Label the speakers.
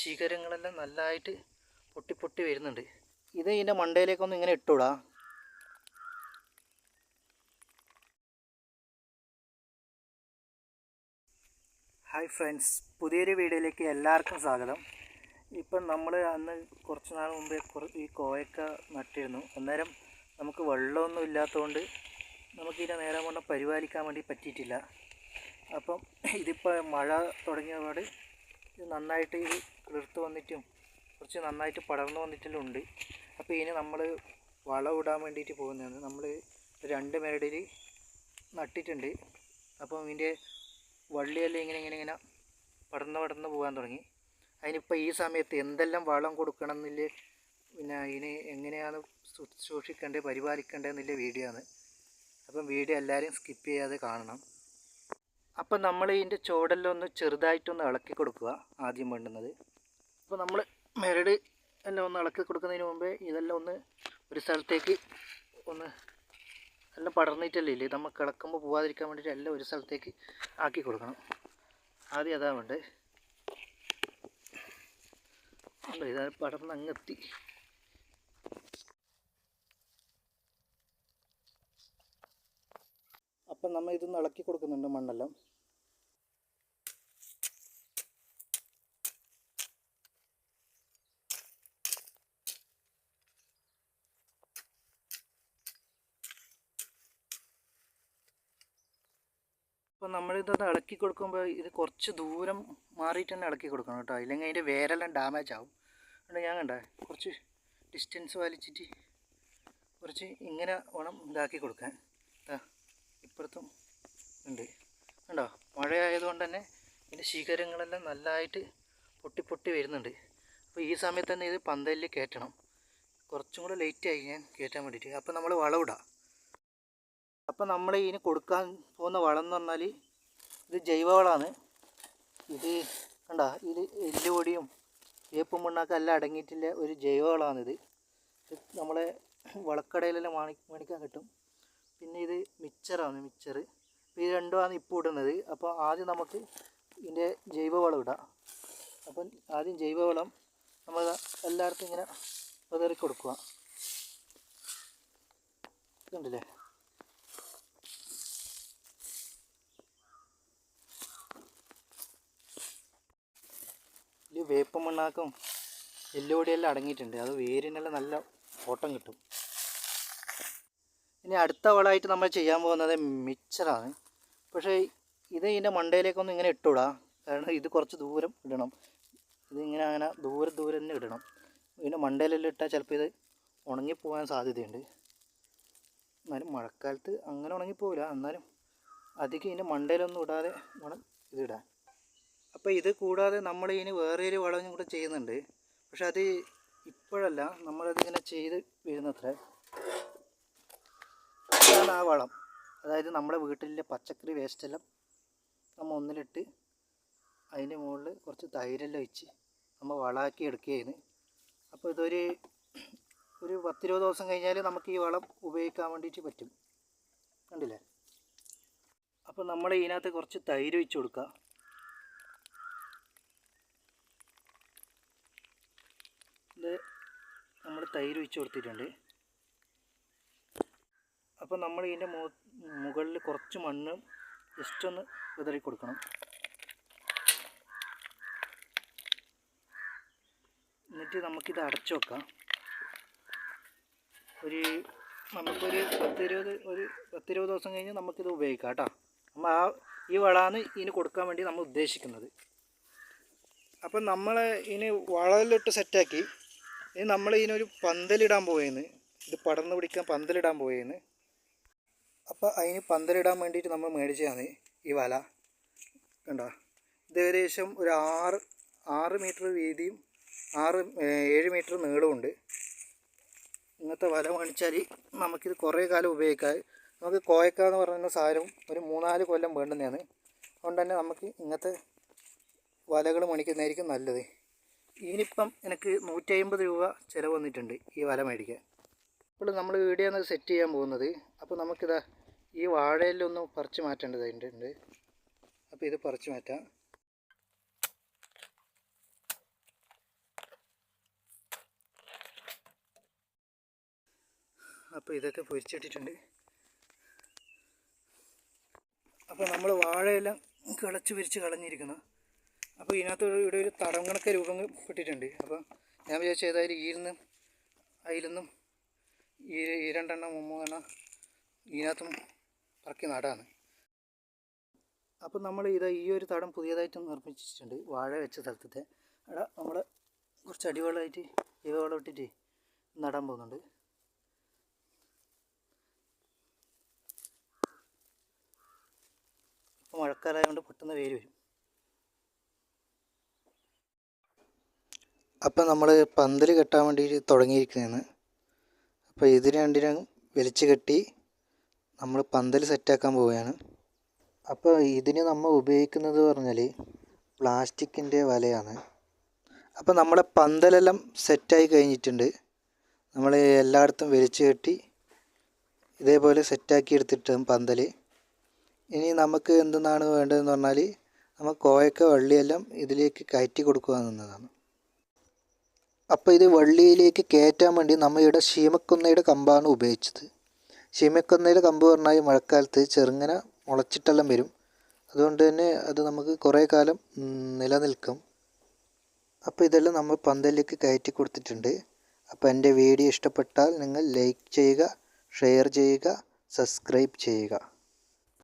Speaker 1: ശിഖരങ്ങളെല്ലാം നല്ലതായിട്ട് പൊട്ടി പൊട്ടി വരുന്നുണ്ട്. ഇത് ഇതിന്റെ മണ്ടയിലേക്കൊന്ന് ഇങ്ങനെ ഇട്ടൂടാ ഹായ് ഫ്രണ്ട്സ് പുതിയൊരു വീഡിയോയിലേക്ക് എല്ലാവർക്കും സ്വാഗതം. ഇപ്പം നമ്മൾ അന്ന് കുറച്ച് നാൾ മുമ്പേ ഈ കോയക്ക നട്ടിരുന്നു. അന്നേരം നമുക്ക് വെള്ളമൊന്നും ഇല്ലാത്തതുകൊണ്ട് നമുക്കിതിനെ നേരം കൊണ്ട് പരിപാലിക്കാൻ വേണ്ടി പറ്റിയിട്ടില്ല. അപ്പം ഇതിപ്പോൾ മഴ തുടങ്ങിയപാട് ഇത് നന്നായിട്ട് കിളിർത്ത് വന്നിട്ടും കുറച്ച് നന്നായിട്ട് പടർന്നു വന്നിട്ടെല്ലാം ഉണ്ട്. അപ്പോൾ ഇതിന് നമ്മൾ വളമിടാൻ വേണ്ടിയിട്ട് പോകുന്നതാണ്. നമ്മൾ രണ്ട് മേടിൽ നട്ടിട്ടുണ്ട്. അപ്പം ഇതിന്റെ വള്ളിയെല്ലാം ഇങ്ങനെ ഇങ്ങനെ ഇങ്ങനെ പടർന്ന് പടർന്ന് പോകാൻ തുടങ്ങി. അതിനിപ്പോൾ ഈ സമയത്ത് എന്തെല്ലാം വളം കൊടുക്കണം എന്നില്ല പിന്നെ അതിന് എങ്ങനെയാണ് സൂക്ഷിക്കേണ്ടത് എന്നുള്ള വീഡിയോ ആണ്. അപ്പം വീഡിയോ എല്ലാവരും സ്കിപ്പ് ചെയ്യാതെ കാണണം. അപ്പം നമ്മൾ ഇതിന്റെ ചുവടെല്ലാം ഒന്ന് ചെറുതായിട്ടൊന്ന് ഇളക്കി കൊടുക്കുക ആദ്യം വേണ്ടുന്നത്. അപ്പോൾ നമ്മൾ മെരട് എല്ലാം ഒന്ന് ഇളക്കി കൊടുക്കുന്നതിന് മുമ്പേ ഇതെല്ലാം ഒന്ന് ഒരു സ്ഥലത്തേക്ക് ഒന്ന് എല്ലാം പടർന്നിട്ടല്ലേ ഇല്ലേ? നമുക്ക് ഇളക്കുമ്പോൾ പോവാതിരിക്കാൻ വേണ്ടിയിട്ട് എല്ലാം ഒരു സ്ഥലത്തേക്ക് ആക്കി കൊടുക്കണം. ആദ്യം അതാ വേണ്ടത് ഇത് പടർന്ന് അങ്ങെത്തി അപ്പം നമ്മൾ ഇതൊന്ന് ഇളക്കി കൊടുക്കുന്നുണ്ട് മണ്ണെല്ലാം. അപ്പോൾ നമ്മളിതൊന്ന് ഇളക്കി കൊടുക്കുമ്പോൾ ഇത് കുറച്ച് ദൂരം മാറിയിട്ട് തന്നെ ഇളക്കി കൊടുക്കണം കേട്ടോ. ഇല്ലെങ്കിൽ അതിന്റെ വേരെല്ലാം ഡാമേജ് ആവും. അതുകൊണ്ട് ഞാൻ കണ്ടേ? കുറച്ച് ഡിസ്റ്റൻസ് വലിച്ചിട്ട് കുറച്ച് ഇങ്ങനെ വേണം ഇതാക്കി കൊടുക്കാൻ. ദാ. ഇപ്പുറത്തും ഉണ്ട്. കണ്ടോ? മഴയായതുകൊണ്ട് തന്നെ ഇതിന്റെ ശിഖരങ്ങളെല്ലാം നല്ലതായിട്ട് പൊട്ടി പൊട്ടി വരുന്നുണ്ട്. അപ്പോൾ ഈ സമയത്ത് തന്നെ ഇത് പന്തലിൽ കയറ്റണം. കുറച്ചും കൂടെ ലേറ്റ് ആയി ഞാൻ കയറ്റാൻ വേണ്ടിയിട്ട്. അപ്പോൾ നമ്മൾ വളമിടാം അപ്പോൾ നമ്മൾ ഇതിന് കൊടുക്കാൻ പോകുന്ന വളം എന്ന് പറഞ്ഞാൽ ഇത് ജൈവവളമാണ് ഇത് കണ്ട? ഇത് എല്ലുപൊടിയും വേപ്പും മണ്ണാക്കും എല്ലാം അടങ്ങിയിട്ടില്ല ഒരു ജൈവവളമാണിത് ഇത് നമ്മളെ വളക്കടയിലെല്ലാം വാങ്ങി മേടിക്കാൻ കിട്ടും. പിന്നെ ഇത് മിക്സറാണ് മിക്സർ ഇത് രണ്ടുമാണ് ഇപ്പോൾ ഇടുന്നത്. അപ്പോൾ ആദ്യം നമുക്ക് ഇതിന്റെ ജൈവവളം ഇടാം. അപ്പം ആദ്യം ജൈവവളം നമ്മൾ എല്ലാവർക്കും ഇങ്ങനെ പതറി കൊടുക്കുക. ഇതുണ്ടല്ലേ? ഇതിൽ വേപ്പ മണ്ണാക്കും എല്ലുപൊടിയെല്ലാം അടങ്ങിയിട്ടുണ്ട്. അത് വേരിനെല്ലാം നല്ല ഓട്ടം കിട്ടും. ഇനി അടുത്ത വളമായിട്ട് നമ്മൾ ചെയ്യാൻ പോകുന്നത് മിച്ചറാണ്. പക്ഷേ ഇത് ഇതിന്റെ മണ്ടയിലേക്കൊന്നും ഇങ്ങനെ ഇട്ടുവിടാം കാരണം ഇത് കുറച്ച് ദൂരം ഇടണം. ഇതിങ്ങനെ അങ്ങനെ ദൂരെ ദൂരെ തന്നെ ഇടണം. ഇതിന്റെ മണ്ടയിലെല്ലാം ഇട്ടാൽ ചിലപ്പോൾ ഇത് ഉണങ്ങിപ്പോകാൻ സാധ്യതയുണ്ട്. എന്നാലും മഴക്കാലത്ത് അങ്ങനെ ഉണങ്ങിപ്പോവില്ല എന്നാലും അധികം ഇതിന്റെ മണ്ടയിലൊന്നും ഇടാതെ വേണം ഇതിടാൻ അപ്പോൾ ഇത് കൂടാതെ നമ്മൾ ഇനി വേറെ ഒരു വളവും കൂടെ ചെയ്യുന്നുണ്ട്. പക്ഷെ അത് ഇപ്പോഴല്ല. നമ്മളതിങ്ങനെ ചെയ്ത് വരുന്നത്ര. ആ വളം അതായത് നമ്മുടെ വീട്ടിലെ പച്ചക്കറി വേസ്റ്റെല്ലാം നമ്മൾ ഒന്നിലിട്ട് അതിന്റെ മുകളിൽ കുറച്ച് തൈരെല്ലാം ഒഴിച്ച് നമ്മൾ വളമാക്കി എടുക്കുകയാണ്. അപ്പോൾ ഇതൊരു ഒരു പത്തിരുപത് ദിവസം കഴിഞ്ഞാൽ നമുക്ക് ഈ വളം ഉപയോഗിക്കാൻ വേണ്ടിയിട്ട് പറ്റും. കണ്ടില്ലേ? അപ്പോൾ നമ്മൾ ഇതിനകത്ത് കുറച്ച് തൈര് ഒഴിച്ച് കൊടുക്കുക. ഇത് നമ്മൾ തൈര് ഒഴിച്ച് കൊടുത്തിട്ടുണ്ട്. അപ്പോൾ നമ്മൾ ഇതിന്റെ മുകളിൽ കുറച്ച് മണ്ണ് ജസ്റ്റ് ഒന്ന് വിതറി കൊടുക്കണം. എന്നിട്ട് നമുക്കിത് അടച്ചു വെക്കാം. ഒരു നമുക്കൊരു പത്തിരുപത് ഒരു പത്തിരുപത് ദിവസം കഴിഞ്ഞ് നമുക്കിത് ഉപയോഗിക്കാം കേട്ടോ. നമ്മൾ ആ ഈ വളമാണ് ഇതിന് കൊടുക്കാൻ വേണ്ടി നമ്മൾ ഉദ്ദേശിക്കുന്നത്. അപ്പം നമ്മൾ ഇതിന് വളലിട്ട് സെറ്റാക്കി. ഇനി നമ്മൾ ഇതിനൊരു പന്തലിടാൻ പോയെന്ന്. ഇത് പടർന്നു പിടിക്കാൻ പന്തലിടാൻ പോയെന്ന്. അപ്പോൾ അതിന് പന്തലിടാൻ വേണ്ടിയിട്ട് നമ്മൾ മേടിച്ചതാണ് ഈ വല. കണ്ടോ? ഇത് ഏകദേശം ഒരു ആറ് ആറ് മീറ്റർ വീതിയും ആറ് ഏഴ് മീറ്റർ നീളമുണ്ട് ഇങ്ങനത്തെ വല മേടിച്ചാൽ നമുക്കിത് കുറേ കാലം ഉപയോഗിക്കാം. നമുക്ക് കോയക്ക എന്ന് പറയുന്ന സാധനം ഒരു മൂന്നാൽ കൊല്ലം വേണ്ടുന്നതാണ്. അതുകൊണ്ട് തന്നെ നമുക്ക് ഇങ്ങനത്തെ വലകൾ മേടിക്കുന്നതായിരിക്കും നല്ലത്. ഇതിനിപ്പം എനിക്ക് നൂറ്റി അമ്പത് രൂപ ചിലവ് വന്നിട്ടുണ്ട് ഈ വല മേടിക്കാൻ. ഇപ്പോൾ നമ്മൾ വീഡിയോ ഒന്ന് സെറ്റ് ചെയ്യാൻ പോകുന്നത്. അപ്പോൾ നമുക്കിതാ ഈ വാഴയിലൊന്ന് പറിച്ച് മാറ്റേണ്ടതായിട്ടുണ്ട് അപ്പോൾ ഇത് പറിച്ച് മാറ്റാം. അപ്പോൾ ഇതൊക്കെ പൊരിച്ചിട്ടിട്ടുണ്ട്. അപ്പോൾ നമ്മൾ വാഴയെല്ലാം കിളച്ച് പിരിച്ച് കളഞ്ഞിരിക്കുന്നു. അപ്പോൾ ഇതിനകത്ത് ഇവിടെ ഒരു തടങ്ങണക്ക കണക്ക് രൂപം പെട്ടിട്ടുണ്ട്. അപ്പോൾ ഞാൻ വിചാരിച്ചത് ഏതായാലും ഈരുന്നും അതിലൊന്നും ഈ രണ്ടെണ്ണം മൂന്നെണ്ണം ഇതിനകത്തും പറക്കി നടാണ്. അപ്പം നമ്മൾ ഇത് ഈ ഒരു തടം പുതിയതായിട്ട് നിർമ്മിച്ചിട്ടുണ്ട് വാഴ വെച്ച സ്ഥലത്തെ അവിടെ നമ്മൾ കുറച്ച് അടിവെള്ളമായിട്ട് ജൈവവളം ഇട്ടിട്ട് നടാൻ പോകുന്നുണ്ട്. ഇപ്പോൾ മഴക്കാലമായതുകൊണ്ട് പെട്ടെന്ന് വേര് വരും. അപ്പം നമ്മൾ പന്തൽ കെട്ടാൻ വേണ്ടിയിട്ട് തുടങ്ങിയിരിക്കുന്നതാണ്. അപ്പോൾ ഇത് രണ്ടിനും വലിച്ചു കെട്ടി നമ്മൾ പന്തൽ സെറ്റാക്കാൻ പോവുകയാണ്. അപ്പോൾ ഇതിന് നമ്മൾ ഉപയോഗിക്കുന്നത് പറഞ്ഞാൽ പ്ലാസ്റ്റിക്കിന്റെ വലയാണ്. അപ്പോൾ നമ്മുടെ പന്തലെല്ലാം സെറ്റായി കഴിഞ്ഞിട്ടുണ്ട്. നമ്മൾ എല്ലായിടത്തും വലിച്ചു കെട്ടി ഇതേപോലെ സെറ്റാക്കി എടുത്തിട്ട് പന്തൽ. ഇനി നമുക്ക് എന്തെന്നാണ് വേണ്ടതെന്ന് പറഞ്ഞാൽ നമ്മൾ കോയക്ക വള്ളിയെല്ലാം ഇതിലേക്ക് കയറ്റി കൊടുക്കുക എന്നതാണ്. അപ്പോൾ ഇത് വള്ളിയിലേക്ക് കയറ്റാൻ വേണ്ടി നമ്മൾ ഇവിടെ ശീമക്കുന്നയുടെ കമ്പാണ് ഉപയോഗിച്ചത്. ശീമക്കുന്നയുടെ കമ്പ് പറഞ്ഞാൽ മഴക്കാലത്ത് ചെറുങ്ങനെ മുളച്ചിട്ടെല്ലാം വരും. അതുകൊണ്ട് തന്നെ അത് നമുക്ക് കുറേ കാലം നിലനിൽക്കും. അപ്പോൾ ഇതെല്ലാം നമ്മൾ പന്തലിലേക്ക് കയറ്റി കൊടുത്തിട്ടുണ്ട്. അപ്പോൾ എന്റെ വീഡിയോ ഇഷ്ടപ്പെട്ടാൽ നിങ്ങൾ ലൈക്ക് ചെയ്യുക ഷെയർ ചെയ്യുക സബ്സ്ക്രൈബ് ചെയ്യുക.